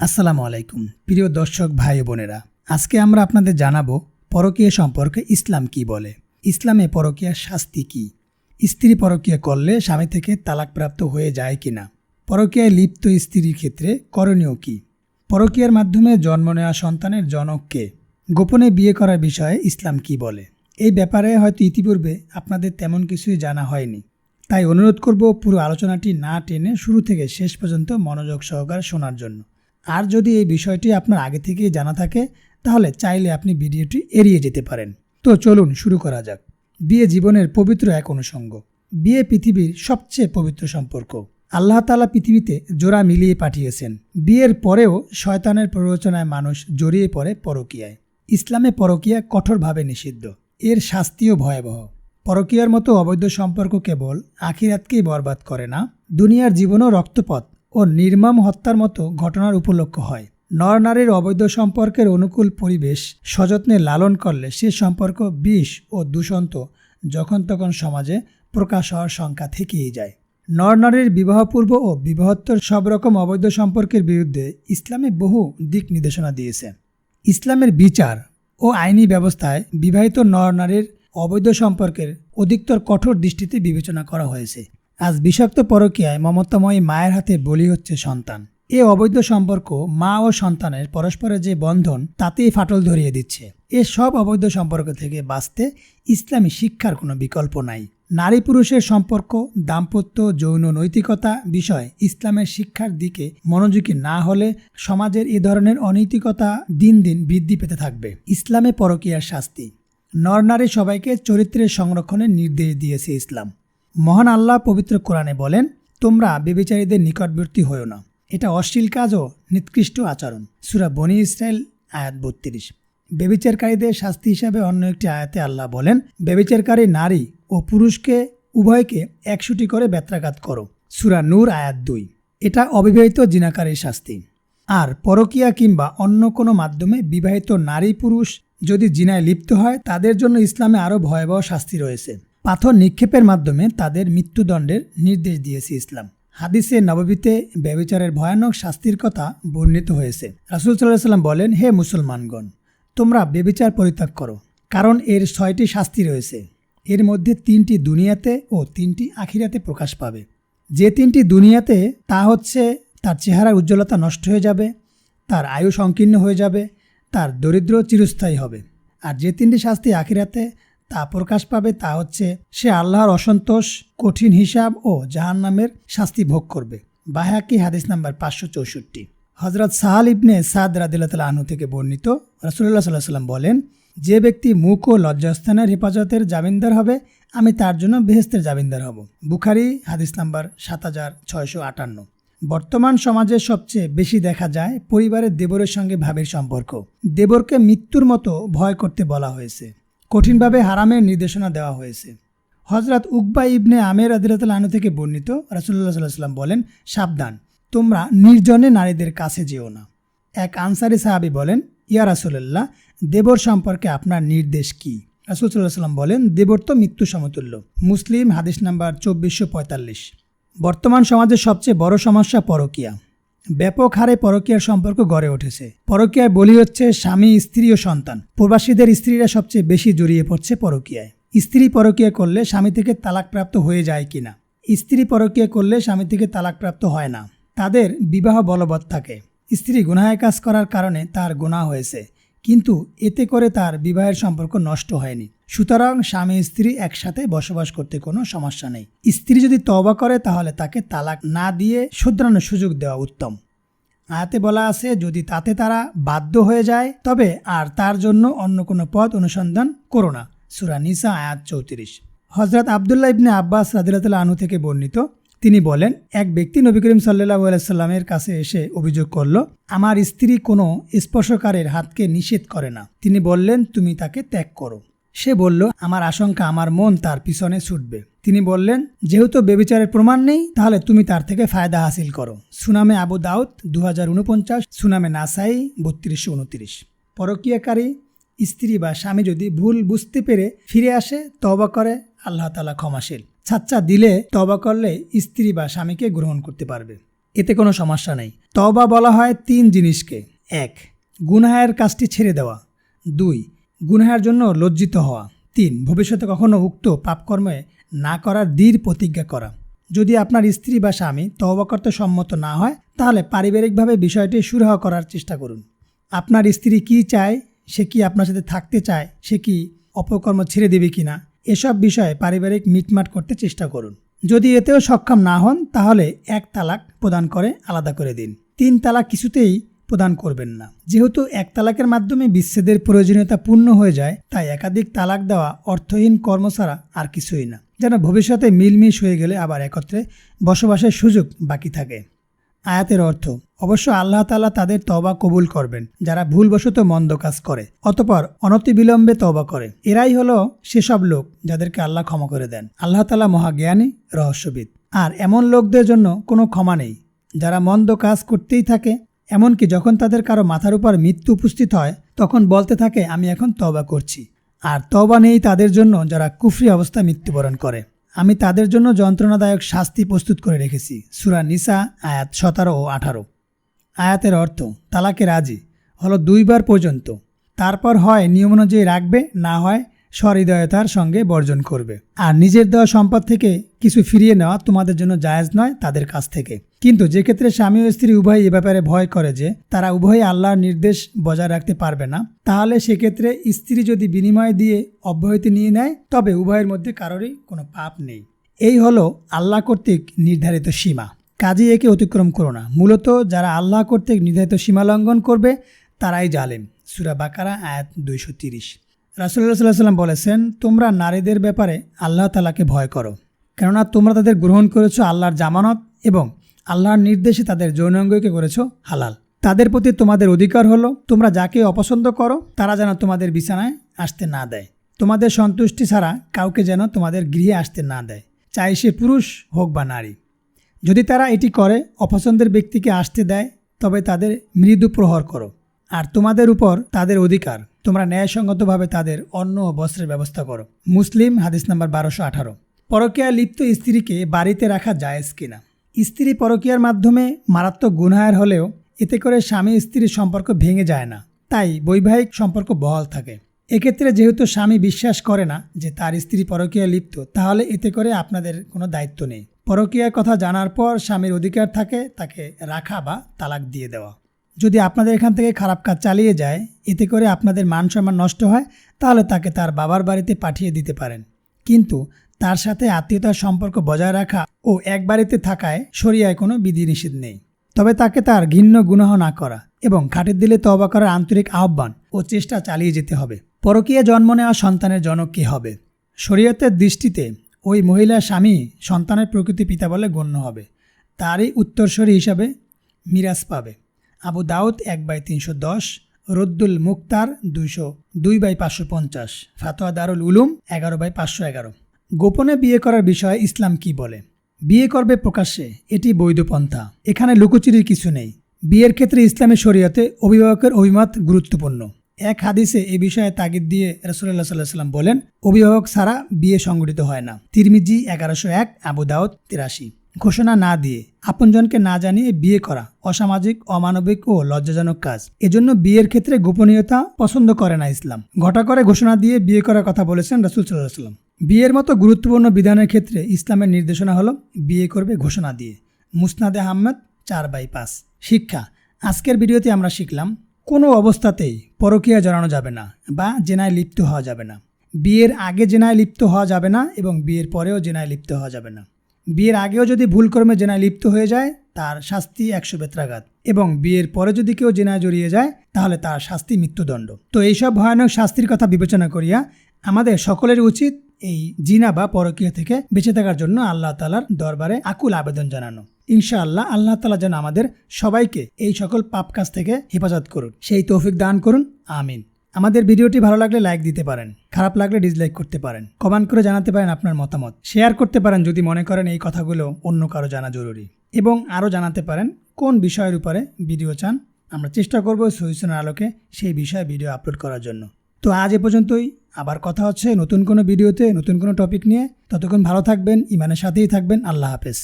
আসসালামু আলাইকুম। প্রিয় দর্শক, ভাই বোনেরা, আজকে আমরা আপনাদের জানাব পরকীয়া সম্পর্কে ইসলাম কি বলে। ইসলামে পরকীয়ার শাস্তি কি? স্ত্রী পরকীয়া করলে স্বামী থেকে তালাকপ্রাপ্ত হয়ে যায় কিনা? পরকীয়ায় লিপ্ত স্ত্রীর ক্ষেত্রে করণীয় কি? পরকীয়ার মাধ্যমে জন্ম নেওয়া সন্তানের জনককে গোপনে বিয়ে করার বিষয়ে ইসলাম কি বলে? এই ব্যাপারে হয়তো ইতিপূর্বে আপনাদের তেমন কিছুই জানা হয়নি। তাই অনুরোধ করব পুরো আলোচনাটি না টেনে শুরু থেকে শেষ পর্যন্ত মনোযোগ সহকারে শোনার জন্য। আর যদি এই বিষয়টি আপনার আগে থেকেই জানা থাকে, তাহলে চাইলে আপনি ভিডিওটি এড়িয়ে যেতে পারেন। তো চলুন শুরু করা যাক। বিয়ে জীবনের পবিত্র এক অনুষঙ্গ। বিয়ে পৃথিবীর সবচেয়ে পবিত্র সম্পর্ক। আল্লাহ তালা পৃথিবীতে জোড়া মিলিয়ে পাঠিয়েছেন। বিয়ের পরেও শয়তানের প্ররোচনায় মানুষ জড়িয়ে পড়ে পরকীয়ায়। ইসলামে পরকীয়া কঠোরভাবে নিষিদ্ধ। এর শাস্তিও ভয়াবহ। পরকীয়ার মতো অবৈধ সম্পর্ক কেবল আখিরাতকেই বরবাদ করে না, দুনিয়ার জীবনও রক্তপথ। ও নির্মম হত্যার মতো ঘটনার উপলক্ষ হয়। নরনারীর অবৈধ সম্পর্কের অনুকূল পরিবেশ সযত্নে লালন করলে সে সম্পর্ক বিষ ও দূষন্ত যখন তখন সমাজে প্রকাশ হওয়ার সংখ্যা থেকেই যায়। নর নরনারীর বিবাহপূর্ব ও বিবাহত্তর সব রকম অবৈধ সম্পর্কের বিরুদ্ধে ইসলামে বহু দিক নির্দেশনা দিয়েছে। ইসলামের বিচার ও আইনি ব্যবস্থায় বিবাহিত নরনারীর অবৈধ সম্পর্কের অধিকতর কঠোর দৃষ্টিতে বিবেচনা করা হয়েছে। আজ বিষাক্ত পরকীয়ায় মমতাময়ী মায়ের হাতে বলি হচ্ছে সন্তান। এ অবৈধ সম্পর্ক মা ও সন্তানের পরস্পরের যে বন্ধন, তাতেই ফাটল ধরিয়ে দিচ্ছে। এ সব অবৈধ সম্পর্ক থেকে বাঁচতে ইসলামী শিক্ষার কোনো বিকল্প নাই। নারী পুরুষের সম্পর্ক, দাম্পত্য, যৌন নৈতিকতা বিষয় ইসলামের শিক্ষার দিকে মনোযোগী না হলে সমাজের এ ধরনের অনৈতিকতা দিন দিন বৃদ্ধি পেতে থাকবে। ইসলামে পরকীয়ার শাস্তি। নরনারী সবাইকে চরিত্রের সংরক্ষণের নির্দেশ দিয়েছে ইসলাম। মহান আল্লাহ পবিত্র কোরআনে বলেন, তোমরা বেবিচারীদের নিকটবর্তী হও না। এটা অশ্লীল কাজ ও নিকৃষ্ট আচরণ। সুরা বনি ইসরায়েল আয়াত বত্রিশ। বেবিচারকারীদের শাস্তি হিসাবে অন্য একটি আয়াতে আল্লাহ বলেন বেবিচারকারী নারী ও পুরুষকে, উভয়কে একশুটি করে ব্যত্রাঘাত করো। সুরা নূর, আয়াত দুই। এটা অবিবাহিত জিনাকারীর শাস্তি। আর পরকীয়া কিংবা অন্য কোনো মাধ্যমে বিবাহিত নারী পুরুষ যদি জিনায় লিপ্ত হয়, তাদের জন্য ইসলামে আরও ভয়াবহ শাস্তি রয়েছে। পাথর নিক্ষেপের মাধ্যমে তাদের মৃত্যুদণ্ডের নির্দেশ দিয়েছে ইসলাম। হাদিসে নববীতে ব্যবিচারের ভয়ানক শাস্তির কথা বর্ণিত হয়েছে। রাসুল সাল্লাহ সাল্লাম বলেন, হে মুসলমানগণ, তোমরা বেবিচার পরিত্যাগ করো, কারণ এর ছয়টি শাস্তি রয়েছে। এর মধ্যে তিনটি দুনিয়াতে ও তিনটি আখিরাতে প্রকাশ পাবে। যে তিনটি দুনিয়াতে তা হচ্ছে, তার চেহারার উজ্জ্বলতা নষ্ট হয়ে যাবে, তার আয়ু সংকীর্ণ হয়ে যাবে, তার দরিদ্র চিরস্থায়ী হবে। আর যে তিনটি শাস্তি আখিরাতে তা প্রকাশ পাবে তা হচ্ছে, সে আল্লাহর অসন্তোষ, কঠিন হিসাব ও জাহান নামের শাস্তি ভোগ করবে। বাহাকি হাদিস নাম্বার পাঁচশো চৌষট্টি। হজরত সাহাল ইবনে সাদ রাদিল্লা আনহু থেকে বর্ণিত রসুল্লাহ সাল্লাহ সাল্লাম বলেন, যে ব্যক্তি মুখ ও লজ্জাস্থানের হেফাজতের জামিনদার হবে, আমি তার জন্য বেহেস্তের জামিনদার হব। বুখারি, হাদিস নাম্বার সাত হাজার ছয়শো আটান্ন। বর্তমান সমাজে সবচেয়ে বেশি দেখা যায় পরিবারের দেবরের সঙ্গে ভাবের সম্পর্ক। দেবরকে মৃত্যুর মতো ভয় করতে বলা হয়েছে। কঠিনভাবে হারামের নির্দেশনা দেওয়া হয়েছে। হজরত উকবা ইবনে আমের আদিরাতুল আনু থেকে বর্ণিত রাসুল্লাহ সাল্লাহ সাল্লাম বলেন, সাবধান, তোমরা নির্জনে নারীদের কাছে যেও না। এক আনসারি সাহাবি বলেন, ইয়া রাসুল্লাহ দেবর সম্পর্কে আপনার নির্দেশ কী? রাসুল সাল্লাহ সাল্লাম বলেন, দেবর তো মৃত্যু সমতুল্য। মুসলিম হাদিস নাম্বার চব্বিশশো পঁয়তাল্লিশ। বর্তমান সমাজের সবচেয়ে বড় সমস্যা পরকীয়া। ব্যাপক হারে পরকীয়ার সম্পর্ক গড়ে উঠেছে। পরকীয়ায় বলি হচ্ছে স্বামী, স্ত্রী ও সন্তান। প্রবাসীদের স্ত্রীরা সবচেয়ে বেশি জড়িয়ে পড়ছে পরকীয়ায়। স্ত্রী পরকীয়া করলে স্বামী থেকে তালাকপ্রাপ্ত হয়ে যায় কিনা? স্ত্রী পরকীয়া করলে স্বামী থেকে তালাকপ্রাপ্ত হয় না। তাদের বিবাহ বলবৎ থাকে। স্ত্রী গুনায় কাজ করার কারণে তার গুণা হয়েছে। কিন্তু এতে করে তার বিবাহের সম্পর্ক নষ্ট হয়নি। সুতরাং স্বামী স্ত্রী একসাথে বসবাস করতে কোনো সমস্যা নেই। স্ত্রী যদি তবা করে, তাহলে তাকে তালাক না দিয়ে শুধরানোর সুযোগ দেওয়া উত্তম। আয়াতে বলা আছে, যদি তাতে তারা বাধ্য হয়ে যায়, তবে আর তার জন্য অন্য কোনো পথ অনুসন্ধান করো না। সুরা নিসা, আয়াত চৌত্রিশ। হজরত আবদুল্লাহ ইবনে আব্বাস রাদিল্লাহ আনু থেকে বর্ণিত, তিনি বলেন, এক ব্যক্তি নবী করিম সাল্লাহ আলাইসাল্লামের কাছে এসে অভিযোগ করল, আমার স্ত্রী কোনো স্পর্শকারের হাতকে নিষেধ করে না। তিনি বললেন, তুমি তাকে ত্যাগ করো। সে বলল, আমার আশঙ্কা, আমার মন তার পিছনে ছুটবে। তিনি বললেন, যেহেতু বেবিচারের প্রমাণ নেই, তাহলে তুমি তার থেকে ফায়দা হাসিল করো। সুনামে আবু দাউদ দু হাজার উনপঞ্চাশ সুনামে নাসাই, বত্রিশশো উনত্রিশ পরকীয়াকারী, স্ত্রী বা স্বামী যদি ভুল বুঝতে পেরে ফিরে আসে তবা করে, আল্লাহ তালা ক্ষমাশীল। ছাচ্চা দিলে তবা করলে স্ত্রী বা স্বামীকে গ্রহণ করতে পারবে। এতে কোনো সমস্যা নেই। তবা বলা হয় তিন জিনিসকে। এক, গুনাহের কাজটি ছেড়ে দেওয়া। দুই গুনাহের জন্য লজ্জিত হওয়া। তিন, ভবিষ্যতে কখনো উক্ত পাপকর্মে না করার দৃঢ় প্রতিজ্ঞা করা। যদি আপনার স্ত্রী বা স্বামী তওবা করতে সম্মত না হয়, তাহলে পারিবারিকভাবে বিষয়টি সুরাহ করার চেষ্টা করুন। আপনার স্ত্রী কি চায়, সে কি আপনার সাথে থাকতে চায়, সে কি অপকর্ম ছেড়ে দেবে কি না এসব বিষয়ে পারিবারিক মিটমাট করতে চেষ্টা করুন। যদি এতেও সক্ষম না হন, তাহলে এক তালাক প্রদান করে আলাদা করে দিন। তিন তালাক কিছুতেই প্রদান করবেন না। যেহেতু এক তালাকের মাধ্যমে বিচ্ছেদের প্রয়োজনীয়তা পূর্ণ হয়ে যায়, তাই একাধিক তালাক দেওয়া অর্থহীন কর্ম আর কিছুই না। যেন ভবিষ্যতে মিলমিশ হয়ে গেলে আবার একত্রে বসবাসের সুযোগ বাকি থাকে। আয়াতের অর্থ, অবশ্য আল্লাহ তালা তাদের তবা কবুল করবেন, যারা ভুলবশত মন্দ কাজ করে, অতপর অনতিবিলম্বে তবা করে। এরাই হলো সেসব লোক যাদেরকে আল্লাহ ক্ষমা করে দেন। আল্লাহ তালা মহাজ্ঞানী, রহস্যবিদ। আর এমন লোকদের জন্য কোনো ক্ষমা নেই, যারা মন্দ কাজ করতেই থাকে এমনকি যখন তাদের কারও মাথার উপর মৃত্যু উপস্থিত হয়, তখন বলতে থাকে, আমি এখন তবা করছি। আর তবা নেই তাদের জন্য যারা কুফরি অবস্থায় মৃত্যুবরণ করে। আমি তাদের জন্য যন্ত্রণাদায়ক শাস্তি প্রস্তুত করে রেখেছি। সুরা নিসা, আয়াত সতেরো ও আঠারো। আয়াতের অর্থ তালাকে রাজি হলো দুইবার পর্যন্ত। তারপর হয় নিয়ম অনুযায়ী রাখবে, না হয় সহৃদয়তার সঙ্গে বর্জন করবে। আর নিজের দেওয়া সম্পদ থেকে কিছু ফিরিয়ে নেওয়া তোমাদের জন্য জায়েজ নয় তাদের কাছ থেকে। কিন্তু যে ক্ষেত্রে স্বামী ও স্ত্রী উভয় এ ব্যাপারে ভয় করে যে, তারা উভয়ই আল্লাহর নির্দেশ বজায় রাখতে পারবে না, তাহলে সেক্ষেত্রে স্ত্রী যদি বিনিময় দিয়ে অব্যাহতি নিয়ে নেয়, তবে উভয়ের মধ্যে কারোরই কোনো পাপ নেই। এই হলো আল্লাহ কর্তৃক নির্ধারিত সীমা। কাজে একে অতিক্রম করো না। মূলত যারা আল্লাহ কর্তৃক নির্ধারিত সীমা লঙ্ঘন করবে, তারাই জালেম। সুরা বাকারা, আয়াত দুইশো তিরিশ। রাসুল্লাহ সাল্লাহ সাল্লাম বলেছেন, তোমরা নারীদের ব্যাপারে আল্লাহ তালাকে ভয় করো। কেননা তোমরা তাদের গ্রহণ করেছ আল্লাহর জামানত এবং আল্লাহর নির্দেশে তাদের যৌনাঙ্গকে করেছ হালাল। তাদের প্রতি তোমাদের অধিকার হলো, তোমরা যাকে অপছন্দ করো, তারা যেন তোমাদের বিছানায় আসতে না দেয়। তোমাদের সন্তুষ্টি ছাড়া কাউকে যেন তোমাদের গৃহে আসতে না দেয়। চাই সে পুরুষ হোক বা নারী। যদি তারা এটি করে, অপছন্দের ব্যক্তিকে আসতে দেয়, তবে তাদের মৃদু প্রহর করো। আর তোমাদের উপর তাদের অধিকার তোমরা ন্যায়সঙ্গতভাবে তাদের অন্ন ও বস্ত্রের ব্যবস্থা করো। মুসলিম, হাদিস নাম্বার বারোশো আঠারো। পরকীয়া লিপ্ত স্ত্রীকে বাড়িতে রাখা জায়েজ কিনা? স্ত্রী পরকীয়ার মাধ্যমে মারাত্মক গুনায়ের হলেও এতে করে স্বামী স্ত্রীর সম্পর্ক ভেঙে যায় না। তাই বৈবাহিক সম্পর্ক বহাল থাকে। এক্ষেত্রে যেহেতু স্বামী বিশ্বাস করে না যে তার স্ত্রী পরকীয়া লিপ্ত, তাহলে এতে করে আপনাদের কোনো দায়িত্ব নেই। পরকীয়ার কথা জানার পর স্বামীর অধিকার থাকে তাকে রাখা বা তালাক দিয়ে দেওয়া। যদি আপনাদের এখান থেকে খারাপ কাজ চালিয়ে যায়, এতে করে আপনাদের মান সম্মান নষ্ট হয়, তাহলে তাকে তার বাবার বাড়িতে পাঠিয়ে দিতে পারেন। কিন্তু তার সাথে আত্মীয়তার সম্পর্ক বজায় রাখা ও এক বাড়িতে থাকায় শরিয়ায় কোনো বিধিনিষেধ নেই। তবে তাকে তার ঘিন্ন গুনাহ না করা এবং খাটের দিলে তবা করার আন্তরিক আহ্বান ও চেষ্টা চালিয়ে যেতে হবে। পরকীয়া জন্ম নেওয়া সন্তানের জনক কী হবে? শরীয়তের দৃষ্টিতে ওই মহিলা স্বামী সন্তানের প্রকৃতি পিতা বলে গণ্য হবে। তারই উত্তরস্বরী হিসাবে মিরাজ পাবে। আবু দাউদ এক বাই তিনশো দশ, রদ্দুল মুক্তার দুইশো দুই বাই পাঁচশো পঞ্চাশ, ফাতোয়া দারুল উলুম এগারো বাই পাঁচশো এগারো। গোপনে বিয়ে করার বিষয়ে ইসলাম কি বলে? বিয়ে করবে প্রকাশ্যে, এটি বৈধ পন্থা। এখানে লুকোচুরির কিছু নেই। বিয়ের ক্ষেত্রে ইসলামী শরীয়তে অভিভাবকের অভিমত গুরুত্বপূর্ণ। এক হাদিসে এ বিষয়ে তাগিদ দিয়ে রসুল্লাহ সাল্লাহ সাল্লাম বলেন, অভিভাবক ছাড়া বিয়ে সংগঠিত হয় না। তিরমিজি এগারোশো এক, আবু তিরাশি। ঘোষণা না দিয়ে আপনজনকে না জানিয়ে বিয়ে করা অসামাজিক, অমানবিক ও লজ্জাজনক কাজ। এজন্য বিয়ের ক্ষেত্রে গোপনীয়তা পছন্দ করে না ইসলাম। ঘটা করে ঘোষণা দিয়ে বিয়ে করার কথা বলেছেন রাসুল সাল্লাম বিয়ের মতো গুরুত্বপূর্ণ বিধানের ক্ষেত্রে ইসলামের নির্দেশনা হলো বিয়ে করবে ঘোষণা দিয়ে। মুসনাদে আহমেদ, চার বাই পাঁচ। শিক্ষা, আজকের ভিডিওতে আমরা শিখলাম, কোনো অবস্থাতেই পরকীয়া জড়ানো যাবে না বা জেনায় লিপ্ত হওয়া যাবে না। বিয়ের আগে জেনায় লিপ্ত হওয়া যাবে না এবং বিয়ের পরেও জেনায় লিপ্ত হওয়া যাবে না। বিয়ের আগেও যদি ভুলকর্মে জেনায় লিপ্ত হয়ে যায়, তার শাস্তি একশো বেত্রাঘাত। এবং বিয়ের পরে যদি কেউ জেনায় জড়িয়ে যায়, তাহলে তার শাস্তি মৃত্যুদণ্ড। তো এইসব ভয়ানক শাস্তির কথা বিবেচনা করিয়া আমাদের সকলের উচিত এই জিনা বা পরকীয় থেকে বেঁচে থাকার জন্য আল্লাহ তালার দরবারে আকুল আবেদন জানানো। ইনশাআল্লাহ আল্লাহ তালা যেন আমাদের সবাইকে এই সকল পাপ কাজ থেকে হেফাজত করুন। সেই তৌফিক দান করুন। আমিন। আমাদের ভিডিওটি ভালো লাগলে লাইক দিতে পারেন, খারাপ লাগলে ডিসলাইক করতে পারেন কমেন্ট করে জানাতে পারেন আপনার মতামত শেয়ার করতে পারেন যদি মনে করেন এই কথাগুলো অন্য কারও জানা জরুরি, এবং আরও জানাতে পারেন কোন বিষয়ের উপরে ভিডিও চান, আমরা চেষ্টা করব সহিসনের আলোকে সেই বিষয়ে ভিডিও আপলোড করার জন্য। তো আজ এ পর্যন্তই, আবার কথা হচ্ছে নতুন কোনো ভিডিওতে, নতুন কোনো টপিক নিয়ে, ততক্ষণ ভালো থাকবেন, ইমানের সাথেই থাকবেন, আল্লাহ হাফেজ।